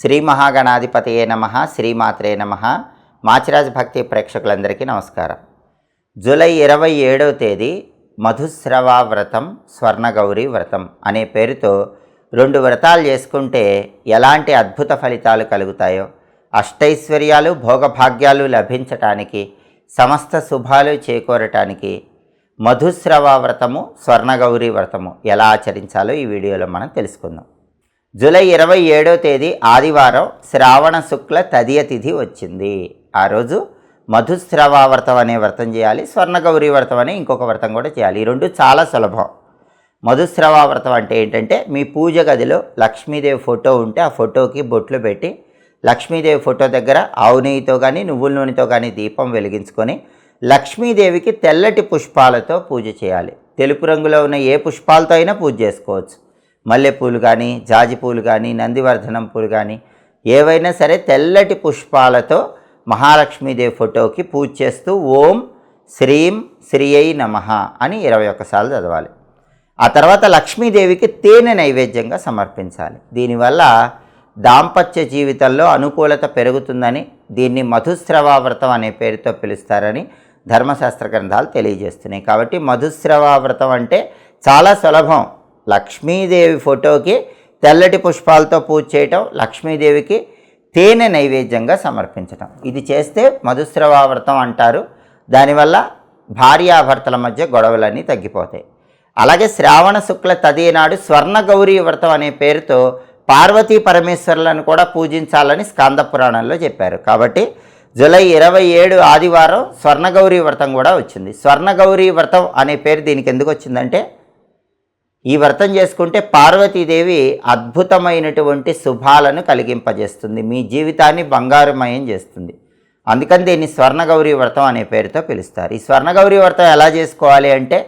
శ్రీ మహాగణాధిపతియే నమ శ్రీమాత్రే నమ. మాచిరాజ్ భక్తి ప్రేక్షకులందరికీ నమస్కారం. జూలై ఇరవై ఏడవ తేదీ మధుశ్రవ వ్రతం స్వర్ణగౌరి వ్రతం అనే పేరుతో రెండు వ్రతాలు చేసుకుంటే ఎలాంటి అద్భుత ఫలితాలు కలుగుతాయో అష్టైశ్వర్యాలు భోగభాగ్యాలు లభించటానికి సమస్త శుభాలు చేకూరటానికి మధుశ్రవ వ్రతము స్వర్ణగౌరి వ్రతము ఎలా ఆచరించాలో ఈ వీడియోలో మనం తెలుసుకుందాం. జూలై ఇరవై ఏడో తేదీ ఆదివారం శ్రావణ శుక్ల తదియ తిథి వచ్చింది. ఆ రోజు మధుశ్రవ వ్రతం అనే వ్రతం చేయాలి స్వర్ణగౌరి వ్రతం అనే ఇంకొక వ్రతం కూడా చేయాలి. ఈ రెండు చాలా సులభం. మధుశ్రవ వ్రతం అంటే ఏంటంటే మీ పూజ గదిలో లక్ష్మీదేవి ఫోటో ఉంటే ఆ ఫోటోకి బొట్లు పెట్టి లక్ష్మీదేవి ఫోటో దగ్గర ఆవు నెయ్యితో కానీ నువ్వుల నూనెతో కానీ దీపం వెలిగించుకొని లక్ష్మీదేవికి తెల్లటి పుష్పాలతో పూజ చేయాలి. తెలుపు రంగులో ఉన్న ఏ పుష్పాలతో అయినా పూజ చేసుకోవచ్చు. మల్లెపూలు కానీ జాజి పూలు కానీ నందివర్ధనం పూలు కానీ ఏవైనా సరే తెల్లటి పుష్పాలతో మహాలక్ష్మీదేవి ఫోటోకి పూజ చేస్తూ ఓం శ్రీం శ్రీయై నమ అని ఇరవై ఒక్కసార్లు చదవాలి. ఆ తర్వాత లక్ష్మీదేవికి తేనె నైవేద్యంగా సమర్పించాలి. దీనివల్ల దాంపత్య జీవితంలో అనుకూలత పెరుగుతుందని దీన్ని మధుస్రవ వ్రతం అనే పేరుతో పిలుస్తారని ధర్మశాస్త్ర గ్రంథాలు తెలియజేస్తున్నాయి. కాబట్టి మధుస్రవ వ్రతం అంటే చాలా సులభం. లక్ష్మీదేవి ఫోటోకి తెల్లటి పుష్పాలతో పూజ చేయటం లక్ష్మీదేవికి తేనె నైవేద్యంగా సమర్పించటం. ఇది చేస్తే మధుస్రవావ్రతం అంటారు. దానివల్ల భార్యాభర్తల మధ్య గొడవలన్నీ తగ్గిపోతాయి. అలాగే శ్రావణ శుక్ల తదియనాడు స్వర్ణ స్వర్ణగౌరీ వ్రతం అనే పేరుతో పార్వతీ పరమేశ్వరులను కూడా పూజించాలని స్కాంద పురాణంలో చెప్పారు. కాబట్టి జూలై ఇరవై ఏడు ఆదివారం స్వర్ణగౌరీ వ్రతం కూడా వచ్చింది. స్వర్ణగౌరీ వ్రతం అనే పేరు దీనికి ఎందుకు వచ్చిందంటే ఈ వ్రతం చేసుకుంటే పార్వతీదేవి అద్భుతమైనటువంటి శుభాలను కలిగింపజేస్తుంది. మీ జీవితాన్ని బంగారుమయం చేస్తుంది. అందుకని దీన్ని స్వర్ణగౌరీ వ్రతం అనే పేరుతో పిలుస్తారు. ఈ స్వర్ణగౌరీ వ్రతం ఎలా చేసుకోవాలి అంటే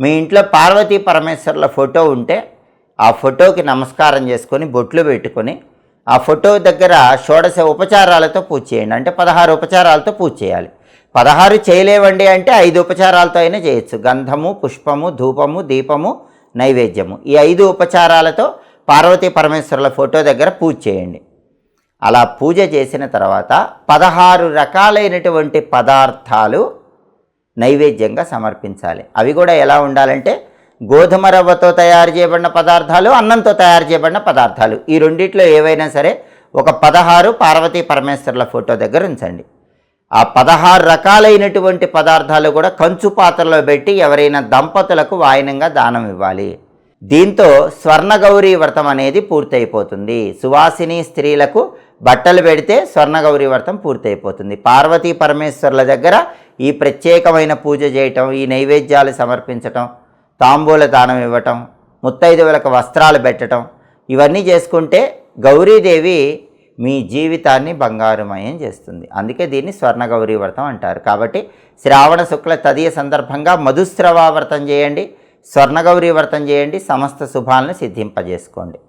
మీ ఇంట్లో పార్వతీ పరమేశ్వరుల ఫోటో ఉంటే ఆ ఫోటోకి నమస్కారం చేసుకొని బొట్లు పెట్టుకొని ఆ ఫోటో దగ్గర షోడశ ఉపచారాలతో పూజ చేయండి. అంటే పదహారు ఉపచారాలతో పూజ చేయాలి. పదహారు చేయలేవండి అంటే ఐదు ఉపచారాలతో అయినా చేయొచ్చు. గంధము పుష్పము ధూపము దీపము నైవేద్యము. ఈ ఐదు ఉపచారాలతో పార్వతీ పరమేశ్వరుల ఫోటో దగ్గర పూజ చేయండి. అలా పూజ చేసిన తర్వాత పదహారు రకాలైనటువంటి పదార్థాలు నైవేద్యంగా సమర్పించాలి. అవి కూడా ఎలా ఉండాలంటే గోధుమ రవ్వతో తయారు చేయబడిన పదార్థాలు అన్నంతో తయారు చేయబడిన పదార్థాలు. ఈ రెండిట్లో ఏవైనా సరే ఒక పదహారు పార్వతీ పరమేశ్వరుల ఫోటో దగ్గర ఉంచండి. ఆ పదహారు రకాలైనటువంటి పదార్థాలు కూడా కంచు పాత్రలో పెట్టి ఎవరైనా దంపతులకు వాయనంగా దానం ఇవ్వాలి. దీంతో స్వర్ణగౌరీ వ్రతం అనేది పూర్తయిపోతుంది. సువాసిని స్త్రీలకు బట్టలు పెడితే స్వర్ణగౌరీ వ్రతం పూర్తయిపోతుంది. పార్వతీ పరమేశ్వరుల దగ్గర ఈ ప్రత్యేకమైన పూజ చేయటం ఈ నైవేద్యాలు సమర్పించటం తాంబూల దానం ఇవ్వటం ముత్తైదువులకు వస్త్రాలు పెట్టడం ఇవన్నీ చేసుకుంటే గౌరీదేవి మీ జీవితాన్ని బంగారుమయం చేస్తుంది. అందుకే దీన్ని స్వర్ణగౌరీ వ్రతం అంటారు. కాబట్టి శ్రావణ శుక్ల తదియ సందర్భంగా మధుశ్రవ వ్రతం చేయండి. స్వర్ణగౌరీ వ్రతం చేయండి. సమస్త శుభాలను సిద్ధింపజేసుకోండి.